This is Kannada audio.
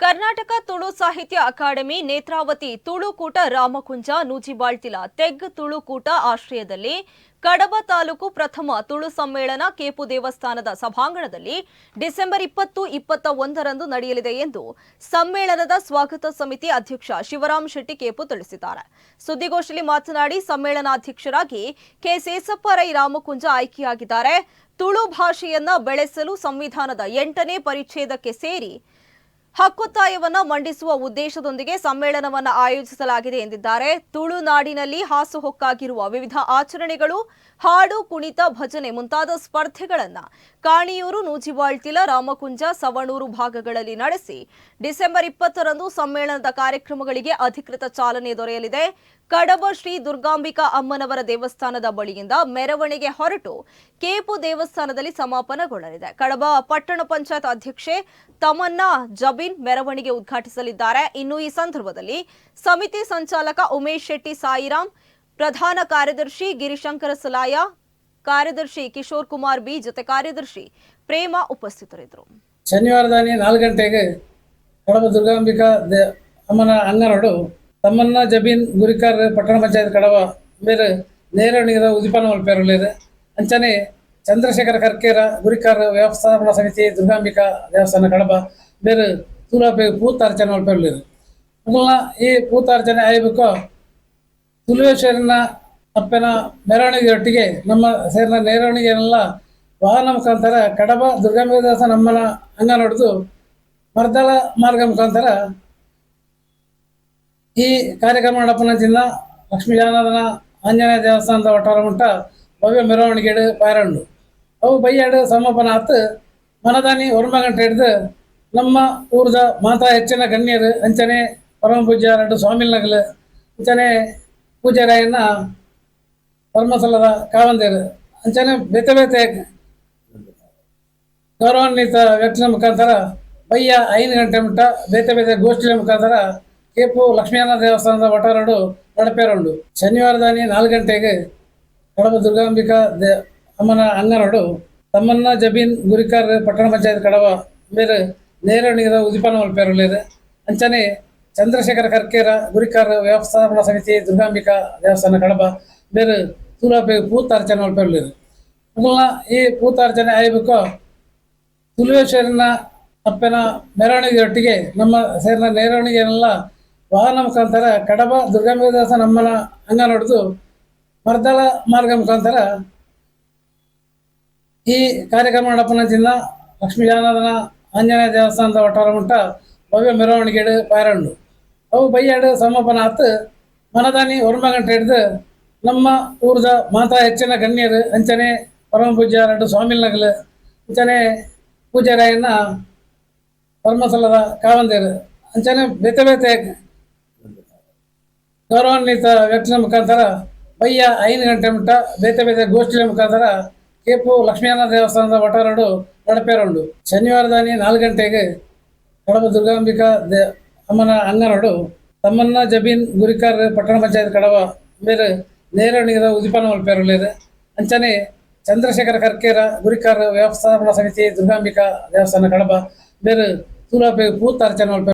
ಕರ್ನಾಟಕ ತುಳು ಸಾಹಿತ್ಯ ಅಕಾಡೆಮಿ ನೇತ್ರಾವತಿ ತುಳುಕೂಟ ರಾಮಕುಂಜ ನೂಜಿಬಾಳ್ತಿಲ ತೆಗ್ ತುಳುಕೂಟ ಆಶ್ರಯದಲ್ಲಿ ಕಡಬ ತಾಲೂಕು ಪ್ರಥಮ ತುಳು ಸಮ್ಮೇಳನ ಕೇಪು ದೇವಸ್ಥಾನದ ಸಭಾಂಗಣದಲ್ಲಿ ಡಿಸೆಂಬರ್ ಇಪ್ಪತ್ತು, ಇಪ್ಪತ್ತ ಒಂದರಂದು ನಡೆಯಲಿದೆ ಎಂದು ಸಮ್ಮೇಳನದ ಸ್ವಾಗತ ಸಮಿತಿ ಅಧ್ಯಕ್ಷ ಶಿವರಾಮ್ ಶೆಟ್ಟಿ ಕೇಪು ತಿಳಿಸಿದ್ದಾರೆ. ಸುದ್ದಿಗೋಷ್ಠಿಯಲ್ಲಿ ಮಾತನಾಡಿ ಸಮ್ಮೇಳನಾಧ್ಯಕ್ಷರಾಗಿ ಕೆ ಸೇಸಪ್ಪ ರೈ ರಾಮಕುಂಜ ಆಯ್ಕೆಯಾಗಿದ್ದಾರೆ. ತುಳು ಭಾಷೆಯನ್ನ ಬೆಳೆಸಲು ಸಂವಿಧಾನದ ಎಂಟನೇ ಪರಿಚ್ಛೇದಕ್ಕೆ ಸೇರಿ ಹಕ್ಕೊತ್ತಾಯವನ್ನ ಮಂಡಿಸುವ ಉದ್ದೇಶದೊಂದಿಗೆ ಸಮ್ಮೇಳನವನ್ನು ಆಯೋಜಿಸಲಾಗಿದೆ ಎಂದಿದ್ದಾರೆ. ತುಳುನಾಡಿನಲ್ಲಿ ಹಾಸುಹೊಕ್ಕಾಗಿರುವ ವಿವಿಧ ಆಚರಣೆಗಳು, ಹಾಡು, ಕುಣಿತ, ಭಜನೆ ಮುಂತಾದ ಸ್ಪರ್ಧೆಗಳನ್ನ ಕಾಣಿಯೂರು, ನೂಜಿವಾಳ್ತಿಲ, ರಾಮಕುಂಜ, ಸವಣೂರು ಭಾಗಗಳಲ್ಲಿ ನಡೆಸಿ ಡಿಸೆಂಬರ್ ಇಪ್ಪತ್ತರಂದು ಸಮ್ಮೇಳನದ ಕಾರ್ಯಕ್ರಮಗಳಿಗೆ ಅಧಿಕೃತ ಚಾಲನೆ ದೊರೆಯಲಿದೆ. ಕಡಬ ಶ್ರೀ ದುರ್ಗಾಂಬಿಕಾ ಅಮ್ಮನವರ ದೇವಸ್ಥಾನದ ಬಳಿಯಿಂದ ಮೆರವಣಿಗೆ ಹೊರಟು ಕೇಪು ದೇವಸ್ಥಾನದಲ್ಲಿ ಸಮಾಪನಗೊಳ್ಳಲಿದೆ. ಕಡಬ ಪಟ್ಟಣ ಪಂಚಾಯತ್ ಅಧ್ಯಕ್ಷೆ ತಮನ್ನಾ ಜಬೀನ್ ಮೆರವಣಿಗೆ ಉದ್ಘಾಟಿಸಲಿದ್ದಾರೆ. ಇನ್ನು ಈ ಸಂದರ್ಭದಲ್ಲಿ ಸಮಿತಿ ಸಂಚಾಲಕ ಉಮೇಶ್ ಶೆಟ್ಟಿ, ಸಾಯಿರಾಮ್, ಪ್ರಧಾನ ಕಾರ್ಯದರ್ಶಿ ಗಿರಿಶಂಕರ ಸಲಾಯ ಕಾರ್ಯದರ್ಶಿ ಕಿಶೋರ್ ಕುಮಾರ್ ಬಿ ಜೊತೆ ಕಾರ್ಯದರ್ಶಿ ಪ್ರೇಮ ಉಪಸ್ಥಿತರಿದ್ದರು. ಶನಿವಾರದಾನಿ ನಾಲ್ಕು ಗಂಟೆಗೆ ಕಡಬ ದುರ್ಗಾಂಬಿಕಾ ಅಮ್ಮನ ಅಂಗನಡು ತಮ್ಮನ್ನ ಜಬೀನ್ ಗುರಿಕಾರ್ ಪಟ್ಟಣ ಪಂಚಾಯತ್ ಕಡಬ ಬೇರೆ ನೀರ ಉದಿಪನ ಪೇರಲಿದೆ. ಅಂಚನೆ ಚಂದ್ರಶೇಖರ ಕರ್ಕೇರ ಗುರಿಕಾರ್ ವ್ಯವಸ್ಥಾಪನಾ ಸಮಿತಿ ದುರ್ಗಾಂಬಿಕಾ ದೇವಸ್ಥಾನ ಕಡಬ ಬೇರೆ ತುಲಾಪೆ ಪೂತಾರ್ಚನೆ ಮಲ್ಪೇರುಳ್ಳೇದು ಮೊದಲ ಈ ಪೂತಾರ್ಚನೆ ಆಯ್ಬೇಕು ತುಳುವೇಶ್ವರನ ಅಪ್ಪನ ಮೆರವಣಿಗೆಯೊಟ್ಟಿಗೆ ನಮ್ಮ ಸೇರಿನ ಮೆರವಣಿಗೆಯನ್ನೆಲ್ಲ ವಾಹನ ಮುಖಾಂತರ ಕಡಬ ದುರ್ಗಾಂಬಿಕಾಸ ನಮ್ಮನ ಅಂಗ ನಡೆದು ಮರ್ದಳ ಮಾರ್ಗ ಮುಖಾಂತರ ಈ ಕಾರ್ಯಕ್ರಮ ನಡಪನದಿಂದ ಲಕ್ಷ್ಮೀ ಜಾನದನ ಆಂಜನೇಯ ದೇವಸ್ಥಾನದ ಒಟ್ಟಾರ ಮುಟ್ಟ ಭವ್ಯ ಮೆರವಣಿಗೆ ಪಾರಂಡು. ಅವು ಬೈಯಾಡು ಸಮಪನ ಆತು ಮನದಾನಿ ಗಂಟೆ ಹಿಡಿದು ನಮ್ಮ ಊರದ ಮಾತಾ ಹೆಚ್ಚಿನ ಗಣ್ಯರು ಅಂಚನೆ ಪರಮ ಪೂಜ್ಯ ಸ್ವಾಮಿ ಸ್ವಾಮಿಲ್ ನಗಲು ಅಂಚನೆ ಪೂಜಾರಾಯನ ಧರ್ಮಸ್ಥಳದ ಕಾವಂದೇರು ಅಂಚನೆ ಬೇತೆ ಬೇತೆ ಗೌರವಾನ್ವಿತ ವ್ಯಕ್ತಿಯ ಮುಖಾಂತರ ಬಯ್ಯ ಐದು ಗಂಟೆ ಮುಟ್ಟ ಬೇತೆ ಬೇತೆ ಗೋಷ್ಠಿಯ ಮುಖಾಂತರ ಕೇಪು ಲಕ್ಷ್ಮೀನ ದೇವಸ್ಥಾನದ ಒಟ್ಟಾರಡು ನಡಪೇರುಂಡು ಶನಿವಾರದಾನಿ ನಾಲ್ಕು ಗಂಟೆಗೆ ಕಡಬ ದುರ್ಗಾಂಬಿಕಾ ದೇ ಅಮ್ಮನ ಅಂಗನಡು ತಮ್ಮನ್ನ ಜಬೀನ್ ಗುರಿಕಾರ್ ಪಟ್ಟಣ ಪಂಚಾಯತ್ ಕಡಬ ಬೇರೆ ನೀರ ಉದಿಪನ ಮಲ್ಪೇರುಳ್ಳೇದು ಅಂಚನೆ ಚಂದ್ರಶೇಖರ ಕರ್ಕೇರ ಗುರಿಕಾರ್ ವ್ಯವಸ್ಥಾಪನಾ ಸಮಿತಿ ದುರ್ಗಾಂಬಿಕಾ ದೇವಸ್ಥಾನ ಕಡಬ ಬೇರೆ ತುಲಾಪೆ ಪೂತಾರ್ಚನೆ ಮಲ್ಪೇರುಳ್ಳೇದು ಮುಗುಲ್ನ ಈ ಪೂತಾರ್ಚನೆ ಆಯ್ಬೇಕು ತುಳುವೇಶ್ವರನ ಅಪ್ಪನ ಮೆರವಣಿಗೆಯೊಟ್ಟಿಗೆ ನಮ್ಮ ಸೇರಿನ ಮೆರವಣಿಗೆಯನ್ನೆಲ್ಲ ವಾಹನ ಮುಖಾಂತರ ಕಡಬ ನಮ್ಮನ್ನ ನಮ್ಮನ ಅಂಗ ನಡೆದು ಮರ್ದಳ ಮಾರ್ಗ ಮುಖಾಂತರ ಈ ಕಾರ್ಯಕ್ರಮ ನಡಪನದಿಂದ ಲಕ್ಷ್ಮೀ ಜಾನದನ ಆಂಜನೇಯ ದೇವಸ್ಥಾನದ ಒಟ್ಟಾರ ಮುಟ್ಟ ಭವ್ಯ ಮೆರವಣಿಗೆ ಪಾರಂಡು ಅವು ಬೈಯಾಡು ಸಮಾಪನ ಆತು ಮನದಾನಿ ಒರ್ಮ ಗಂಟೆ ಹಿಡಿದು ನಮ್ಮ ಊರದ ಮಾತಾ ಹೆಚ್ಚಿನ ಗಣ್ಯರು, ಅಂಚನೆ ಪರಮ ಪೂಜ್ಯ ಎರಡು ಸ್ವಾಮಿ ನಗಲ ಅಂಚನೆ ಪೂಜಾರಾಯನ ಧರ್ಮಸ್ಥಳದ ಕಾವಂದೇರು. ಅಂಚನೆ ಬೇತೆ ಬೇತೆ ಗೌರವಾನ್ವಿತ ವ್ಯಕ್ತಿಯ ಮುಖಾಂತರ ಬಯ್ಯ ಐದು ಗಂಟೆ ಮುಟ್ಟ ಬೇತೆ ಬೇತೆ ಗೋಷ್ಠಿಯ ಮುಖಾಂತರ ಕೇಪು ಲಕ್ಷ್ಮೀನ ದೇವಸ್ಥಾನದ ವಟಾರಡು ನಡಪೇರುಂಡು. ಶನಿವಾರದಾನಿ ನಾಲ್ಕು ಗಂಟೆಗೆ ಕಡಬ ದುರ್ಗಾಂಬಿಕಾ ದೇ ಅಮ್ಮನ ಅಂಗನಡು ತಮ್ಮನ್ನ ಜಬೀನ್ ಗುರಿಕಾರ್ ಪಟ್ಟಣ ಪಂಚಾಯತ್ ಕಡಬ ಬೇರೆ ನೇರಣಿಗದ ಉದಿಪನ ಮಲ್ಪೇರುಳ್ಳೇದು ಅಂಚನೆ ಚಂದ್ರಶೇಖರ ಕರ್ಕೇರ ಗುರಿಕಾರ ವ್ಯವಸ್ಥಾಪನಾ ಸಮಿತಿ ದುರ್ಗಾಂಬಿಕಾ ದೇವಸ್ಥಾನ ಕಡಬ, ಬೇರೆ ತೂಲಾಪೆ ಮಲ್ಪೇರು